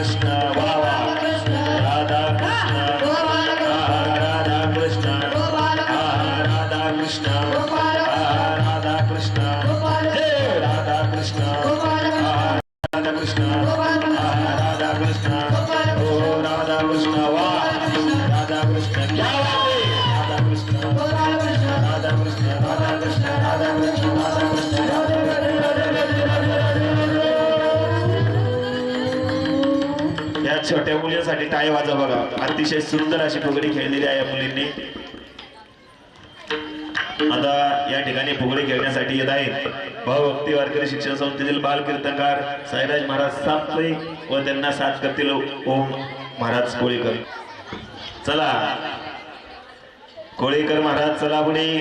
कृष्ण छोट्या मुलींसाठी टाय वाजा बघा. अतिशय सुंदर अशी फुगडी खेळलेली आहे या मुलींनी. आता या ठिकाणी फुगडी खेळण्यासाठी येत आहेत. भावभक्ती वारकरी शिक्षण संस्थेतील बाल कीर्तनकार साईराज महाराज सापळे व त्यांना साथ करतील ओम महाराज कोळीकर. चला. कोळीकर महाराज चला पुढे.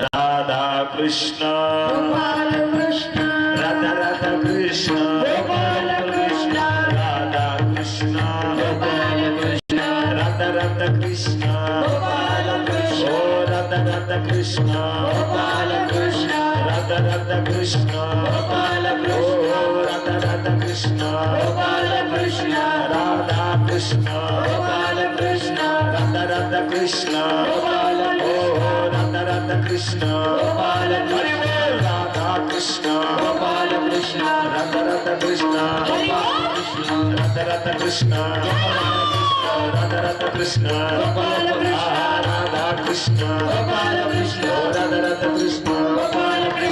राधा कृष्ण. राधा राधा कृष्ण ओ राधा राधा कृष्ण राधा राधा कृष्ण ओ राधा राधा कृष्ण राधा कृष्ण। राधा राधा कृष्ण ओ राधा राधा कृष्ण। हरि बोल राधा कृष्ण राधा राधा कृष्ण राधा राधा कृष्ण राधा राधा कृष्ण हा, राधा कृष्ण ओ राधा राधा कृष्ण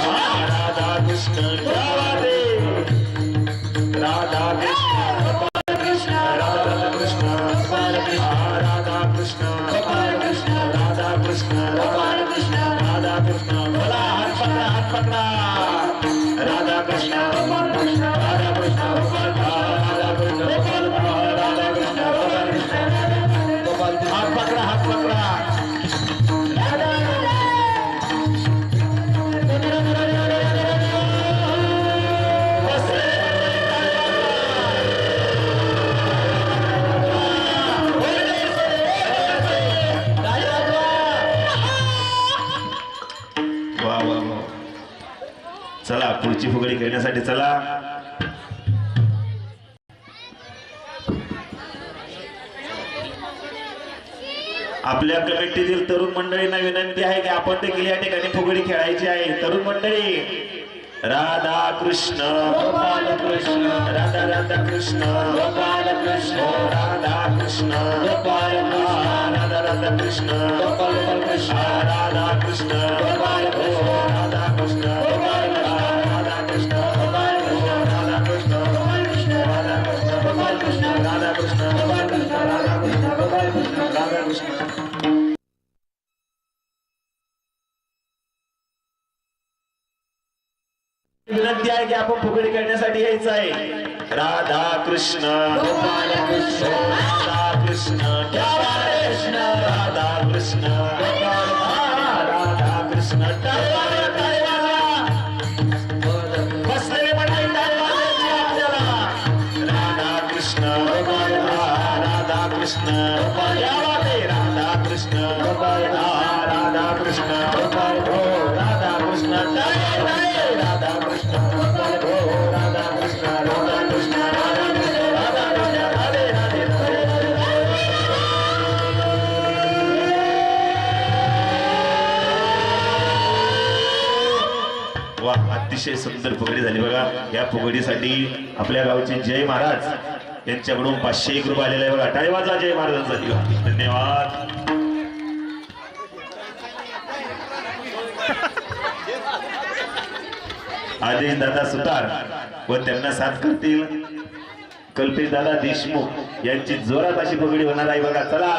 हा, राधा कृष्ण क्या बात है? राधा कृष्ण राधा राधा कृष्ण हा, राधा कृष्ण राधा कृष्ण कमिटीतील तरुण मंडळींना विनंती आहे की आपण देखील या ठिकाणी फुगडी खेळायची आहे. तरुण मंडळी राधा कृष्ण. कृष्ण. राधा राधा कृष्ण. कृष्ण. राधा कृष्ण. राधा राधा कृष्ण. कृष्ण. राधा कृष्ण. ओ, राधा कृष्ण. विनंती आहे की आपण फुगडी खेळण्यासाठी यायचं आहे. राधा कृष्ण. राधा कृष्ण. क्या बात है? राधा कृष्ण. राधा कृष्ण. अतिशय सुंदर फुगडी झाली. बघा या फुगडीसाठी आपल्या गावचे जय महाराज यांच्याकडून पाचशे एक रुपये आलेले आहे. बघा टाळी वाजा जय महाराजांसाठी धन्यवाद. आदेश दादा सुतार व त्यांना साथ करतील. कल्पेश दादा देशमुख यांची जोरात अशी पगडी होणार आहे. बघा चला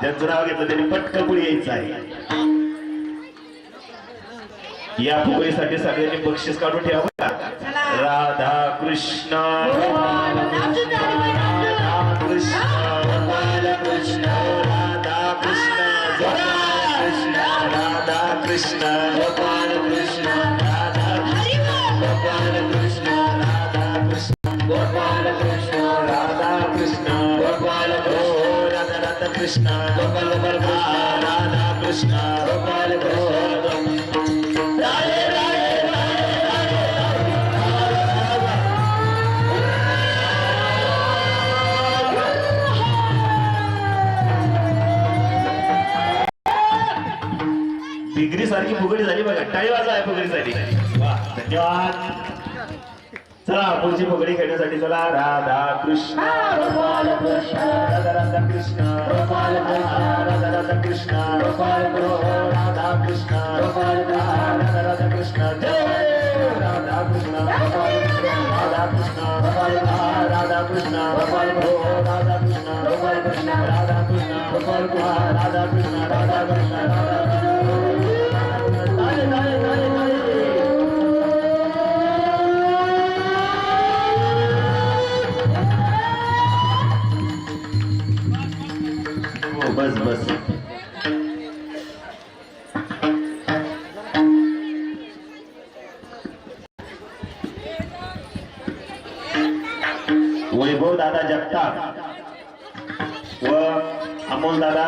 ज्यांचं नाव घेतलं त्यांनी पटकन पुढे यायचं आहे. या फुगडीसाठी सगळ्यांनी बक्षीस काढून ठेवा बघा. राधा कृष्ण. राधा कृष्ण. कृष्ण राधा कृष्ण. कृष्ण. राधा कृष्ण. गोपाल कृष्ण. राधा गोपाल कृष्ण. राधा कृष्ण. गोपाल कृष्ण. राधा कृष्ण. गोपाल राधा राधा कृष्ण. गोपाल गोपाल कृष्ण. राधा कृष्ण. गोपाल कृष्ण. फुगडी झाली बघा टाळी वाजा फुगडी झाली धन्यवाद चला पुढची फुगडी खेळण्यासाठी चला राधा कृष्ण गोपाल कृष्ण राधा राधा कृष्ण गोपाल कृष्ण राधा राधा कृष्ण गोपाल राधा कृष्ण गोपाल राधा कृष्ण जय राधा कृष्ण राधा कृष्ण गोपाल राधा कृष्ण गोपाल राधा कृष्ण गोपाल राधा कृष्ण गोपाल राधा कृष्ण राधा कृष्ण राधा बस बस. वैभव दादा जगताप व अमोल दादा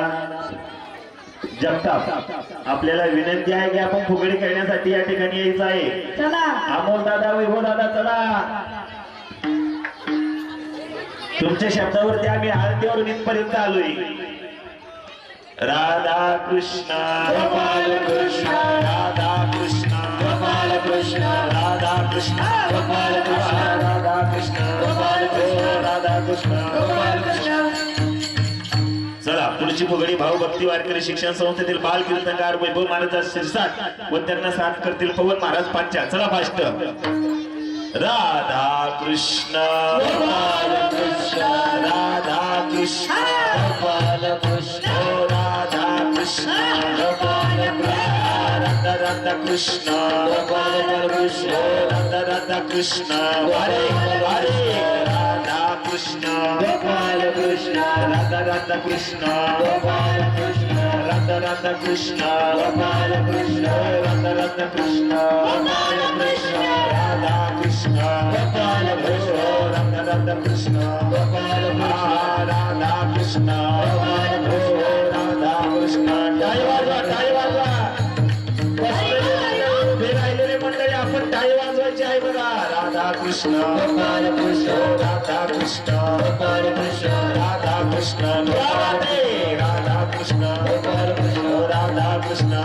जगताप. आपल्याला विनंती आहे की आपण फुगडी खेळण्यासाठी या ठिकाणी यायचं आहे. चला. अमोल दादा वैभव दादा चला. तुमच्या शब्दावरती आम्ही आरतीवरून इथपर्यंत आलोय. राधा कृष्ण गोपाल कृष्ण राधा कृष्ण गोपाल कृष्ण राधा कृष्ण गोपाल कृष्ण राधा कृष्ण गोपाल कृष्ण राधा कृष्ण. गोपाल कृष्ण. चला पुढची फुगडी भाऊ भक्ती वारकरी शिक्षण संस्थेतील बाल कीर्तनकार वैभव महाराज शिरसाट व त्यांना साथ करतील पवन महाराज पांच्या चला fast. Radha Krishna Gopal Krishna. Radha Krishna. Radha Krishna, Radha Krishna, Radha Radha Krishna, Hare Hare, Radha Krishna, Gopala Krishna, Radha Radha Krishna, Radha Krishna, Radha Radha Krishna, Radha Krishna, Radha Radha Krishna, Gopala Krishna, Radha Krishna, Gopala Krishna, Radha Radha Krishna, Radha Krishna, Radha Krishna, Gopala Krishna, Radha Krishna, Jai Hare Radha Krishna Hare Krishna Radha Krishna Hare Krishna Radha Krishna Radhe Radha Krishna Hare Krishna Radha Krishna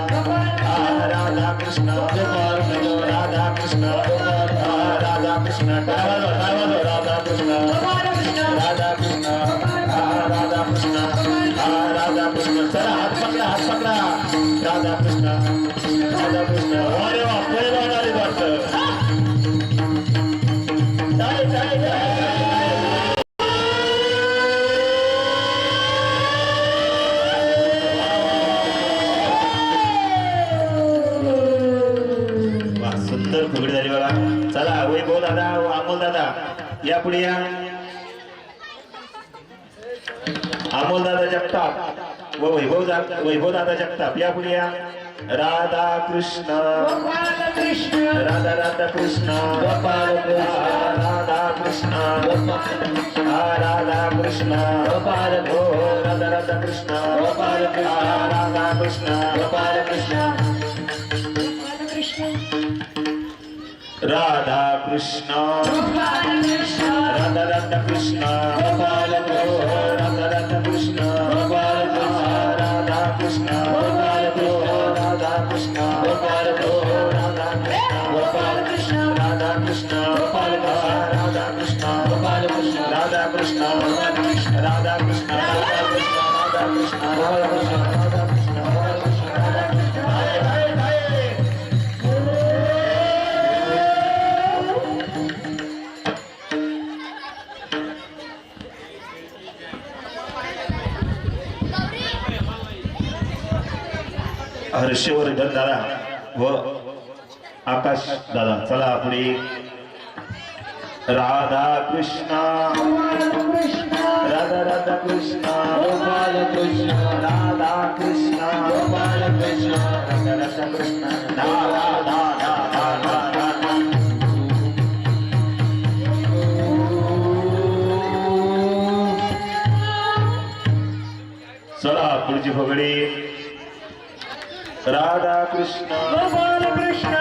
Radha Krishna Vaibhav दादा जगताप, या पुढे राधा कृष्ण. कृष्ण राधा राधा कृष्ण. गोपाल राधा कृष्ण. राधा कृष्ण. गोपाल हो, राधा राधा कृष्ण. गोपाल राधा कृष्ण. गोपाल कृष्ण. राधा कृष्ण. राधा राधा कृष्ण. गोपाल हो, राधा राधा गोपाल कृष्ण राधा कृष्ण गोपाल राधा कृष्ण राधा कृष्ण राधा कृष्ण गोपाल कृष्ण राधा कृष्ण गोपाल कृष्ण राधा कृष्ण हाय हाय हाय हर्षवर्धन दादा व आकाश दादा चला पुढे. राधा कृष्ण। राधा राधा कृष्ण। गोपाल कृष्ण राधा कृष्ण। गोपाल कृष्ण राधा राधा कृष्ण। राधा राधा राधा चला पुढची फगडे Radha Krishna. Gopal Krishna.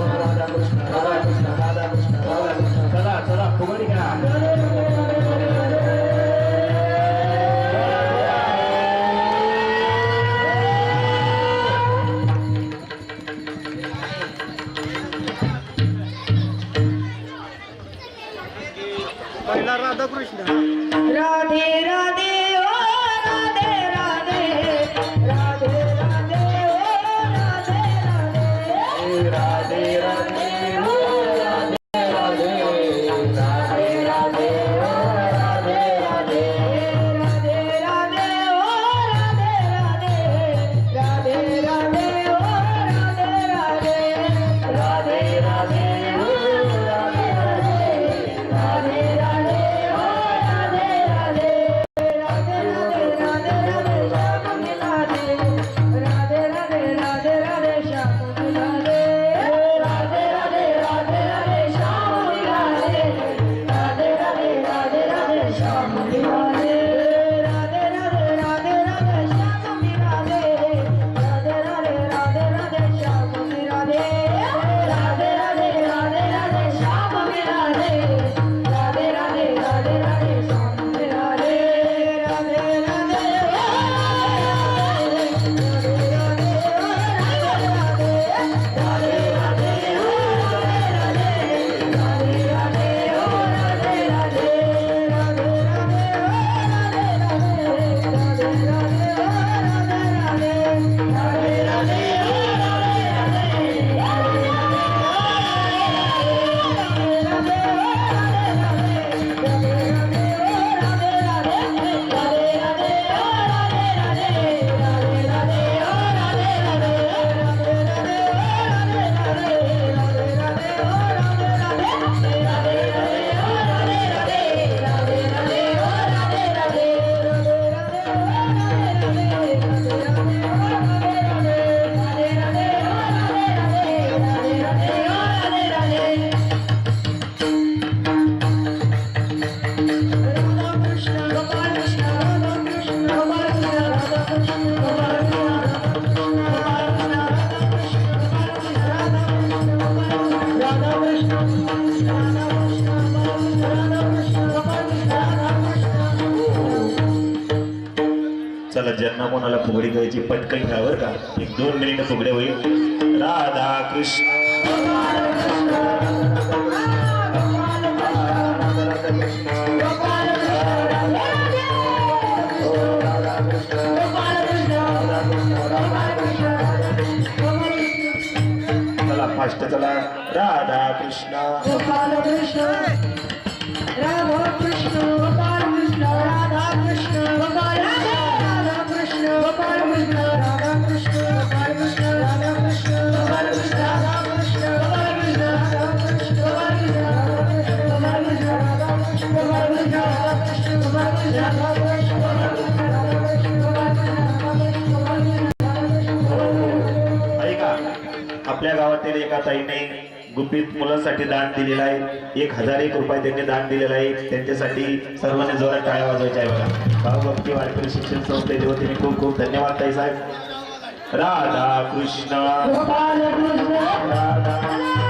दोन मिनिट फुगडे होईल. राधा कृष्ण. चला फास्ट चला. राधा कृष्ण. मध्ये एका ताईने गुपित मुलांसाठी दान दिलेला आहे. एक हजार एक रुपये त्यांनी दान दिलेला आहे. त्यांच्यासाठी सर्वांनी जोरात टाळ्या वाजवायच्या आहे बघा भाऊभक्ती वारकरी शिक्षण संस्थेच्या वतीने खूप खूप धन्यवाद ताई साहेब. राधा कृष्ण. राधा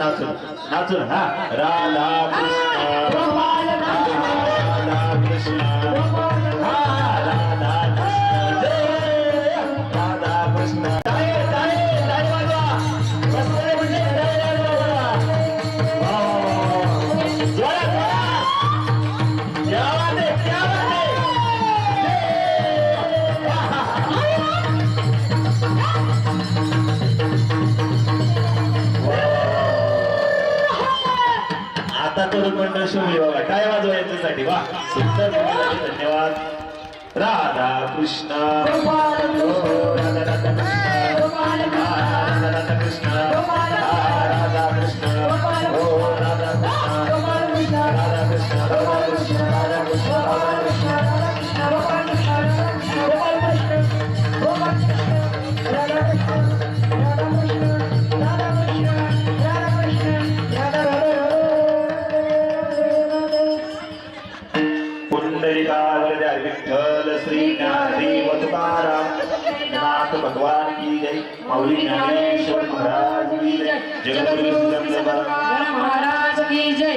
नाचून. नाचून हा. राधा कृष्ण राधा कृष्ण. तरुण बाबा काय वाजवा याच्यासाठी? वा. सुंदर. धन्यवाद. राधा कृष्ण नाथ भगवान की जय मौली ज्ञानेश्वर महाराज की जय जगद्गुरु सुखदेव महाराज की जय.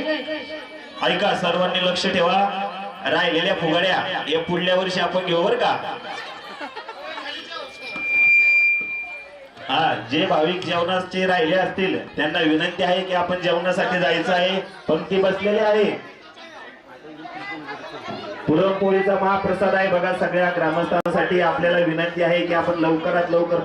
ऐका सर्वांनी लक्ष ठेवा. राहिलेल्या फुगड्या या पुढल्या वर्षी आपण घेऊ बर का? हा जे भाविक जेवणाचे राहिले असतील त्यांना विनंती आहे की आपण जेवणासाठी जायचं आहे पंक्ती बसलेली आहे. पुरणपोळीचा महाप्रसाद आहे बघा सगळ्या ग्रामस्थांसाठी आपल्याला विनंती आहे की आपण लवकरात लवकर